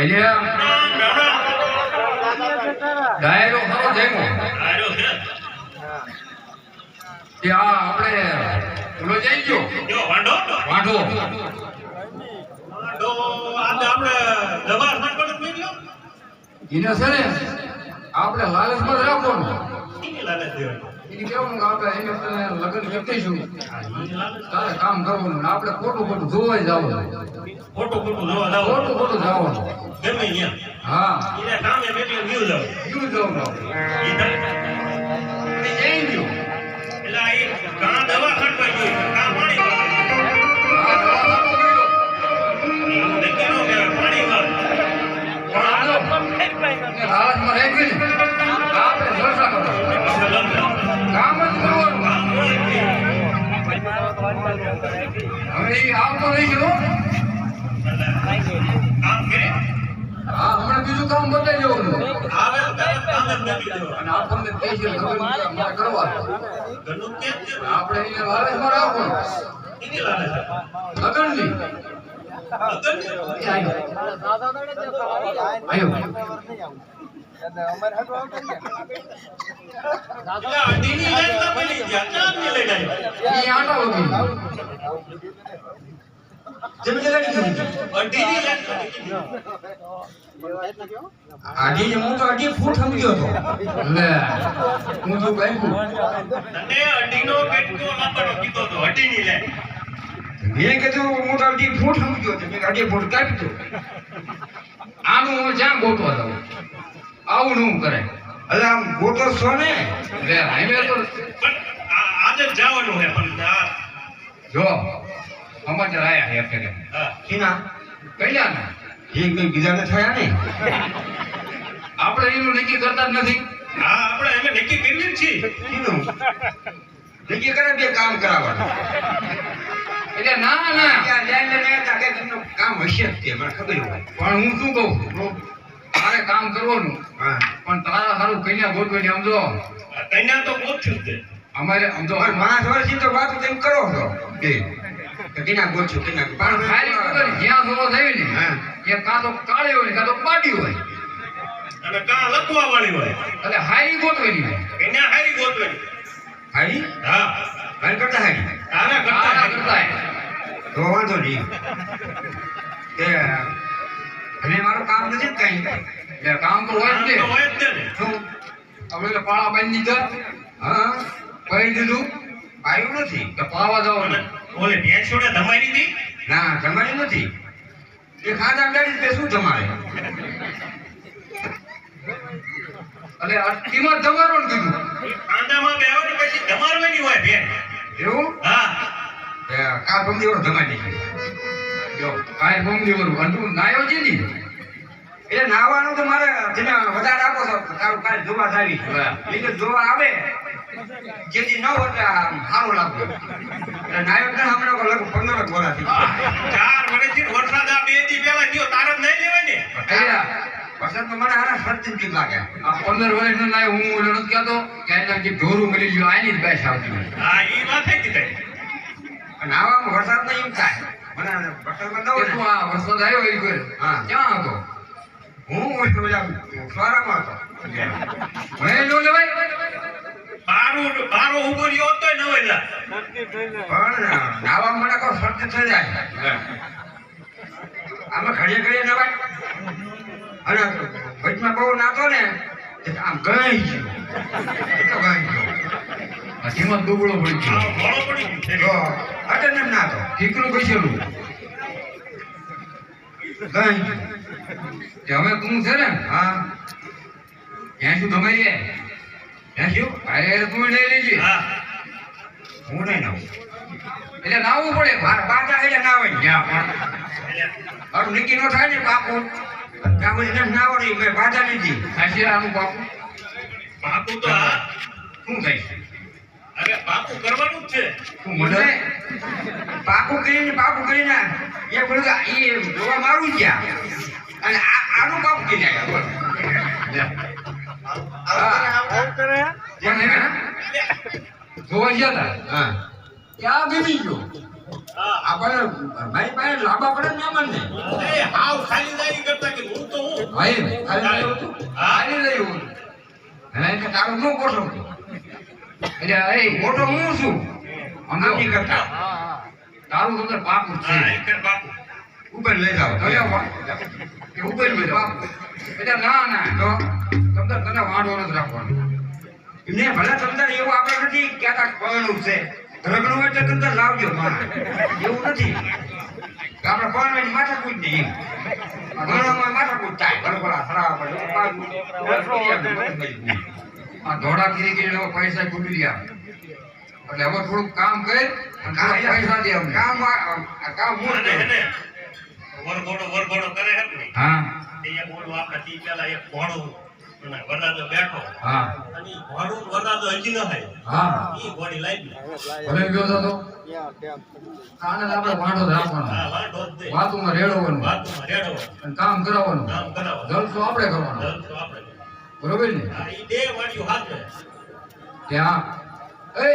એટલે ડાયરો ખરો છે કે આ આપણે ઓલો જઈ ગયો જો વાંઢો. વાંઢો. આજે આપણે ને આપણે લાલચમાં રાખવાનું. એની લાલચ એને કહેવાનું આપણે એને તને લગ્ન વ્યક્તિશું. તારે કામ કરવાનું આપણે ખોટું ખોટું જોવાય જવાનું. ખોટું ખોટું જોવા જાવ ખોટું ખોટું જવાનું. ગમે અહીંયા હા. એને કામે બેઠી વ્યૂ જાવ શું જવાનું એ જઈ ગયો એટલે આ કાં દવા ખટવાઈ ગઈ કાં પાણી વાળવાઈ આ દવા ખાતો ગયો નહીં કામ હા હમણાં બીજું કામ બતાવી દેવાનું. આવે કામ જ નથી અને આપણને કહે છે લગ્ન કરવા. ઘરનું કેમ આપણે એને લાલચ. લગ્નની. લગ્ન ના. અઢી અઢી ફૂટ સમજ્યો હતો તો અઢીની મેં કીધું હું તો અઢી ફૂટ સમજ્યો હતો અઢી ફૂટ કાપી દો આનું હું જ્યાં ગોઠવા દઉં આવું નું કરે. એટલે આમ ગોતો છો ને? લે હાઈવે તો આજે જવાનું હે પણ જો સમાચાર આયા હે હા. સીના કઈલા ને? એ કઈ બીજાને થયા ને આપણે એનું નક્કી કરતા જ નથી. હા આપણે અમે નક્કી કરી જ છીએ. સીનું નક્કી કરે બે કામ કરાવવાનું? એટલે ના ના. ત્યાં કામ હશે જ તે મને ખબર હોય. પણ હું શું કહું? તારે કામ કરવાનું. પણ તારા સારું કન્યા ગોતવાની સમજો. કન્યા તો ગોત્યું તે. અમારે સમજો. માણસ વર્ષથી તો વાત તેમ કરો છો. બે કે કિના ગોઠું કિના પણ ખાલી ખબર જ્યાં જોવો થઈ ને એ કાં તો કાળી હોય કાં તો પાટી હોય. અને કાં લખવા વાળી હોય. એટલે હારી ગોતવેલી હોય. કન્યા હારી ગોતવેલી હારી? હા. હારી કરતા હારી? તારા કરતા કરતા તો વાંધો નહીં. કે અને મારું કામ નથી કઈ. એટલે કામ તો હોય જ ને. તો તે હવે એટલે પાળા બાંધી દીધા. હા? કહી દીધું? આવ્યું નથી. કે પાવા જાવ ને ઓલે છોડે ધમાઈ હતી ના ધમાઈ નથી. એ ખાધા ગાડી તે શું તમારે અને કિંમત તમારો ને કીધું. આંદામાં બેહો ને પછી ધમારવાની હોય ભેંસ. એવું? હા. કા ગમતી વખત જમાડી દીધી જો કાંઈ ગમતી વરું અંધું નાયો છે ને. એટલે નાવાનું તો મારે તમે વધારે આપો છો. તારું કાલે જોવા આવી. એટલે જોવા આવે જેથી ન હોય આમ સારું લાગતું એટલે નાયક ને હમણાં લગભગ પંદર જ વર્ષ. ચાર વર્ષથી વરસાદ આ બેથી પેલા ગયો. તારે જ નહીં લેવાય ને? વરસાદ તો મને હારા સર્જન લાગે. આ પંદર વર્ષનો નાયો હું ઓલો નથી કહેતો. કે એના જે ઢોરું મળી ગયું આની જ બેસ આવતી હા એ વાત થઈ ગઈ અને આવામાં વરસાદ નહીં એમ થાય. મને કે વરસાદ આવ્યો એ કોઈ. હા. ક્યાં હતો? હું ઓલા સ્વરામાં હતો મને નો લેવાય બારું બારો ઊભો રહ્યો તોય ન હોય લા. પણ નાવા મને કહો સર્જન થઈ જાય. આમાં ઘડીએ ઘડીએ નવાય. અને વચમાં બહુ નાતો ને આમ ગઈ ગયું ગઈ ગયો આ કિંમત દુબળો પડી ગયો ગયું. જો નાતો. ઠીકરું ગઈ ગયું કે અમે તું છે ને હા. ત્યાં શું તમારી ત્યાં શું અરે તું લઈ લેજે. હા. હું નહીં નાવું. એટલે નાવું પડે. મારા બાજા એટલે નાવે ત્યાં પણ મારું નક્કી ન થાય ને પાકું. ત્યાં પછી એને ના આવડે મેં બાજા લીધી ખાસીરાનું પાકું? પાકું તો શું થાય? પાકું કરવાનું જ છે. તું મને પાકું કરીને પાકું કરીને. એ બોલું એ જોવા મારું ગયા. અને આનું કામ કરી નાખ્યા બોલો જોવા ગયા તા. હા. ક્યાં બીબી ગયો. આપણે ભાઈ પાસે લાંબા પડે ને મહેમાન ને એ હાવ ખાલી જાય કરતા કે હું તો હું? ભાઈ ખાલી રહ્યું હતું? હતું. કે તારું ન ગોઠવ. એટલે એ ગોઠવ હું છું? અમે કરતા. તારું તમને બાપુ છે. બાપુ. ઉપર લઈ જાઓ. કે ઉપર લઈ એટલે ના ના તો તમને તને વાંધો નથી રાખવાનો ને ભલે તમને એવું આપણે નથી કહેતા પગલું છે રગડું હોય તો તમને લાવજો મારા એવું નથી આપણે પગલું માથાકૂટ નહીં એમ ગળામાં માથાકૂટ થાય બરોબર આ સરાવા પડે બાજુ આ ધોળા કરી કરીને પૈસા કૂટી ગયા એટલે હવે થોડુંક કામ કરે અને પૈસા દે કામ કામ હું વરઘોડો વરઘોડો કરે હે ને હા. તે એક ઓલું આપણે તી પેલા એક ઘોડો અને વરદાદો બેઠો. હા. અને ઘોડો વરદાદો હજી ન થાય હા. ઈ ઘોડી લાવી ભલે ગયો તો તો. કાને તો આપણે વાંઢો રાખવાનો હા વાંઢો જ દે. વાતુમાં રેડવાનું. વાતુમાં રેડો અને કામ કરાવવાનું. કામ કરાવો જલસો આપણે કરવાનો. જલસો આપણે બરોબર ને? હા ઈ બે વાળ્યું હાથે. ત્યાં. એ!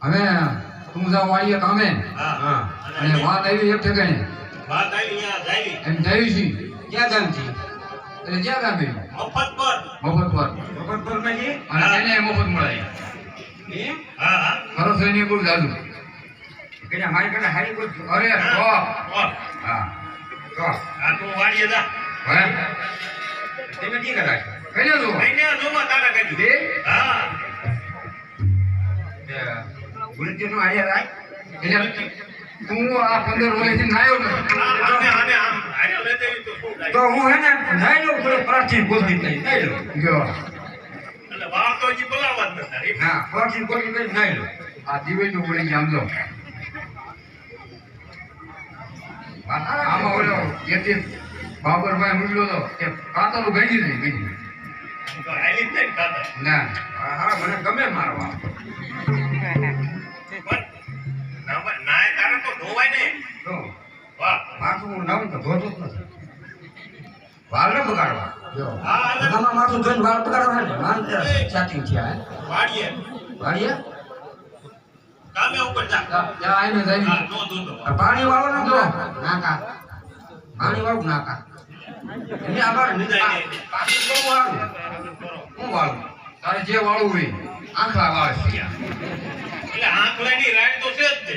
અમે તું જા વાળીએ કામે હા. હા. અને વાત આવી એક ઠેકાણે. વાત આવી અહીંયા જાવી એમ જઈ છી. ક્યાં ગામથી એટલે ક્યાં ગામે મફત પર મફત પર મફત પર અને એને મફત મળે. હા હા. ખરો એની બહુ જાદુ. એટલે મારી કને હારી કોઈ અરે તો. હા. તો. આ તું વાળીએ જા. હે? તમે ઠીક કરાય કઈ દો કઈ જોમાં તારા કઈ દે હા. ગુરુજી નો આયા રાય એટલે તું આ પંદર વર્ષથી નાયો ને તો હું હે ને નાઈ લઉં પ્રાચીન ગોઠવી નાઈ લઉં ગયો એટલે વાળ તો હજી બોલાવવા જ. નથી. હા પ્રાચીન ગોઠવી નાઈ લઉં આ દિવેલનું બોલી જામ જો. આમાં ઓલો એથી બાબરભાઈ મૂલ્યો તો કે કાતરું ગઈ નહીં ગઈ નહીં. ના. હા મને ગમે મારવા. તો ધોવાય વાહ. માથું હું તો ધોતો જ નથી. વાળ ન બગાડવા. હા, માથું ધોઈને વાળ બગાડવા ને? માન ચાટી થયા હે? વાળીએ. વાળીએ? કામે ઉપર જા. ત્યાં આવીને જઈ નો ધોતો. પાણી વાળો ના જો નાકા પાણી વાળું નાકા એને આભાર પાછી બહુ વાળું? હું વાળું? તારે જે વાળું હોય આંખલા વાળ એટલે આંખલાની રાઈડ તો છે જ તે.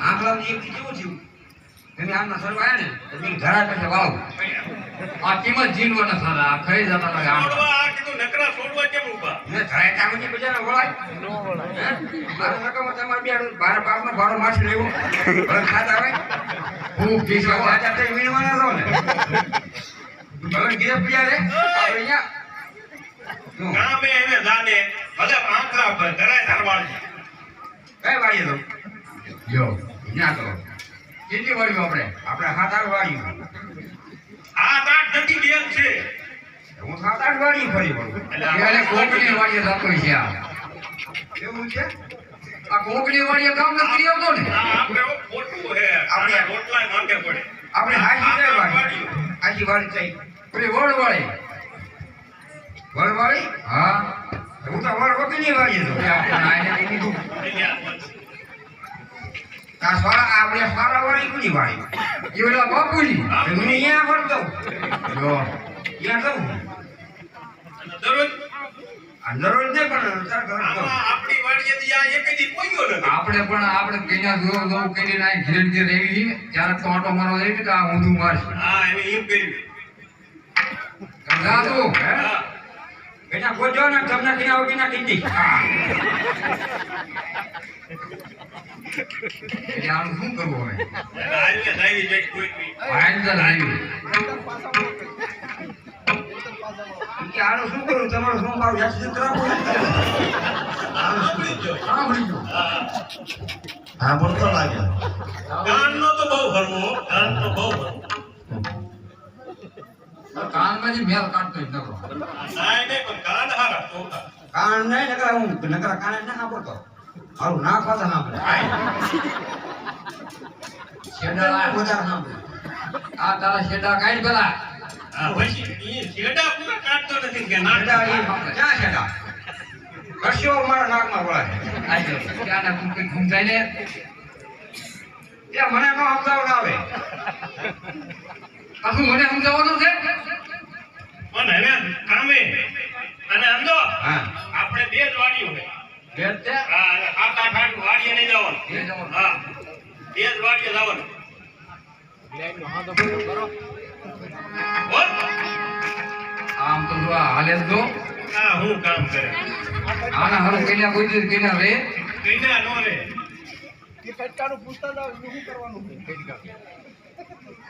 આંખલા એક કેવું થયું એને આમના ને તો ઘરા પાસે આ કિંમત જીનવાના સારા આ ખાઈ જતા લાગે આમ આ કીધું નકરા છોડવા કેમ ઊભા? ને ઘરે ટાંગી બજારે વળાય. હે? મારે નકામા તમારે બે બાર બારનો ભાડો માછી લેવો. ભલે ખાતા હોય. હું પીસા વાજા તે વીણવાના છો ને. ભલે ઘીરે પીયા રે. આપણે અહીંયા. ગામે એને દાને ભલે આંખલા પર ધરાય ધરવાળજે. કઈ વાળી તો? જો ત્યાં કરો કેટલી વાળી આપણે? આપણે સાત આઠ વાળી આ આઠ નથી બેન છે. હું સાત આઠ વાળી ફરી વળું એટલે કોકની વાળી થતો છે આ. એવું છે? આ કોકની વાળી કામ નથી આવતો ને? આપણે ખોટું હે આપણે- રોટલા માંગે પડે. આપણે હાજી વાળી હાજી વાળી ચાઈ. પેલી વળ વાળી. વળ વાળી હા. હું તો વળ વગરની વાળી છું આપણે કીધું. આ વાળી કોની વાળી? એ ઓલા બાપુની. હું. અહીંયા ફરતો જો ત્યાં જવું દરરોજ? દરરોજ નહીં પણ ઘર. આપણી વાડીએથી આ એક દી પોગ્યો નથી. આપણે પણ આપણે કઈના જોર જોર કરીને ઘેર ઘેર એવી ત્યારે તો ઓટો મારવા જાય કે આ ઊંધું મારશે. હા એને એમ કર્યું. હે. બેટા ગોજો ને તમને કિના ઉઠીના કીધી. હા. એટલે આનું શું કરવું હવે? એટલે આવીને જાવી જાય કોઈ બી. આયંદર આવી કે આનું શું કરું તમારું શું કરાવો ગયો હા. બોલતો લાગે. કાનનો તો બહુ ભરવો કાન તો બહુ ભરવો. કાનમાંથી મેલ કાઢતો જ નકરો. નહીં પણ કાન હારા તો કાન નહીં નકરા હું નકરા કાને ના સાંભળતો. હારું ના આ તારા કાઢ પેલા. હા પછી છેડા પૂરા કાઢતો નથી કે ના છેડા ઈ ક્યાં છેડા કશો મારા નાકમાં વળાય. આજો ઘૂમજાય ને એ મને નો આવે. પાછું મને સમજાવવાનું છે? પણ હવે કામે. અને સમજો હા. આપણે બે જ વાડીઓ બે જ છે? હા અને સાત આઠ આઠ વાડીએ નહીં જવાનું. હા. બે જ વાડીએ જવાનું. આમ તો હાલે જ જો. આ હું કામ કરે? આના હારું કઈના કોઈ દી કઈના રે. કઈના નો રે.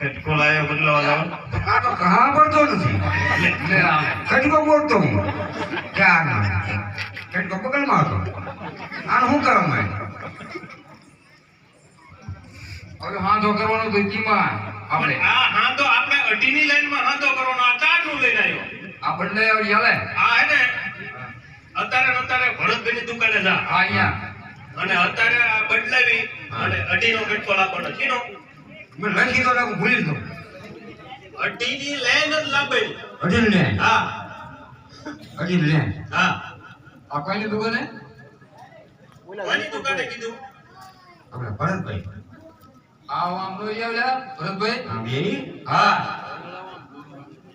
ખટકો લાયો બદલાવા જવાનું આ તો કહા પડતો નથી લે આમ. બોલતો હું. ક્યાં ખટકો પકડમાં હતો. આને શું કરવા હવે હાથો કરવાનો તો કીમાં આપણે. પણ આ હાંધો આપણે અઢીની લાઈનમાં હાથો કરવાનો આ ચારનું લઈને આવ્યો. આ બદલે આવી હાલે આ હે ને અત્યારે અત્યારે ભરતભાઈની દુકાને જા. હા અહીંયા. અને અત્યારે આ બદલાવી અને અઢીનો કટકો લાવવાનો. શીનો? મેં લખી તો લાગુ ભૂલી દઉં અટીની લેન જ લાવેલી અઢી લેન હા. અઢી લે હા. આ કોઈની દુકાને? કોની દુકાને કીધું? આપણે ભરતભાઈ. આ આમ આવ્યા ભરતભાઈ. આમ એ હા.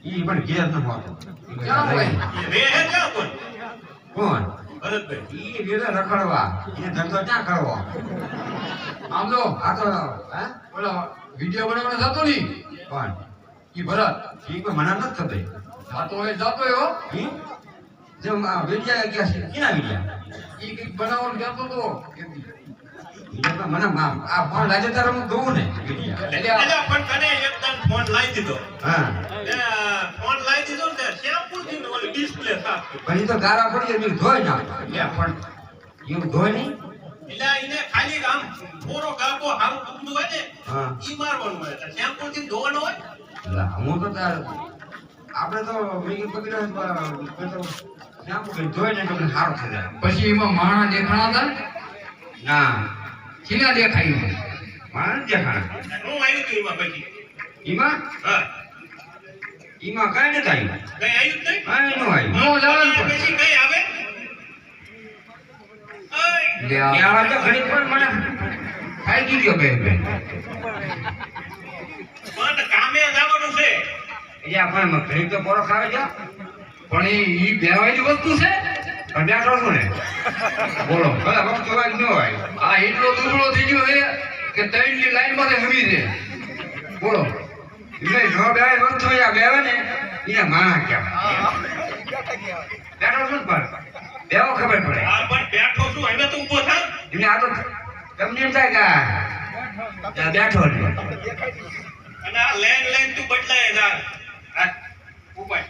ઈ પણ ઘેર ન હોતો ક્યાં ભાઈ? રે હે ક્યાં કોણ કોણ? ભરતભાઈ. ઈ વેલા રખડવા. એ ધંધો ક્યાં કરવો? આમ તો આ તો હે? ઓલો વીડિયો બનાવવાનો જતો નહીં. પણ એ ભરત. એ કોઈ મના નથી થતો જાતો હોય જાતો હોય જેમ આ વિડિયા ગયા છે? કિના વિડીયા એ કંઈક બનાવવાનું જાતો તો. મને આ ફોન લાગે ત્યારે હું જોઉં ને પણ તને એકદમ ફોન લાવી દીધો. હા. ફોન લાવી દીધો ને શેમ્પુ થી ઓલી ડિસ્પ્લે સાફ કરી. પણ ઈ તો ગારા પડી એટલે ધોઈ નાખ. પણ એવું ધોઈ નહીં? એટલે એને ખાલી આમ થોડો ગાબો હારું કૂકડું હોય ને હા. ઈ મારવાનું હોય. એટલે શેમ્પુ થી ધોવાનો હોય? લા, હું તો તાર આપણે તો મેં પકડ્યો છે, પણ તો શાંપુ કરી ધોઈ ને તમને સારું થઈ જાય. પછી એમાં માણા દેખાણા હતા? ના. ચીના દેખાય માણસ દેખાણા. હું આવ્યું તું એમાં પછી. એમાં? હા. એમાં કાંઈ નથી આવ્યું કઈ આવ્યું નહીં? કાંઈ ન આવ્યું હું જવાનું પછી કઈ તો પણ મને ખાઈ ગયો બે બે. પણ કામે જવાનું છે. એટલે આ પણ તો પોરો ખાવે છે પણ એ ઈ બેવાયની વસ્તુ છે? પણ બેઠો છું ને? બોલો. ભલે વખત ન હોય. આ એટલો દુબળો થઈ ગયો છે કે ત્રણની લાઈનમાં હમી છે બોલો. એટલે જો બે વસ્તુ આ બે ને એને માણા કહેવાય બેઠો છું ને પણ? બેવો ખબર પડે. આ પણ બેઠો છું હવે તો ઊભો થા. એટલે આ તો તમને એમ થાય કે બેઠો અને આ લેન લેન તું બદલાય જા. ઉપાય.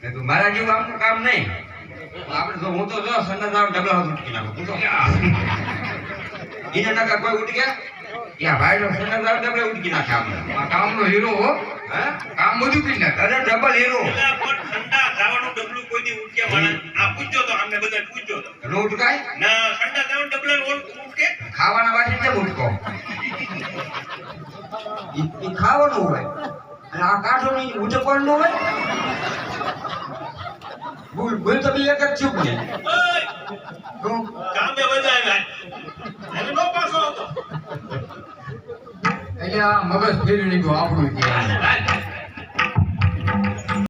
કીધું, મારા જેવું આમનું કામ નહીં. આપણે તો હું તો જો આવે ડબલા હાથ ઉઠી નાખું. હું તો એને નકા કોઈ ઉઠી ગયા યા ભાઈ નો સંડાસ આવે ડબલે ઉઠી નાખે આપણે આ કામનો હીરો હો કામ બધું કરી નાખે. અરે ડબલ હીરો. એટલે આ પણ ઠંડા જવાનું ડબલું કોઈ દી ઉઠકે માણસ આ પૂછજો તો અમને બધા પૂછજો તો. નો ઉઠકાય ના ઠંડા જવાનું ડબલા ઉઠકે ખાવાના વાસી કેમ ઈ ખાવાનું હોય. અને આ કાઠો ની ઉઠકવાનું ન હોય. ભૂલ ભૂલ તો બી એક જ ચૂક ને ઓય હું કામે બજાય એને નો પાછો આવતો એટલે આ મગજ ફેરી નીકળ્યું આપણું કહેવાય.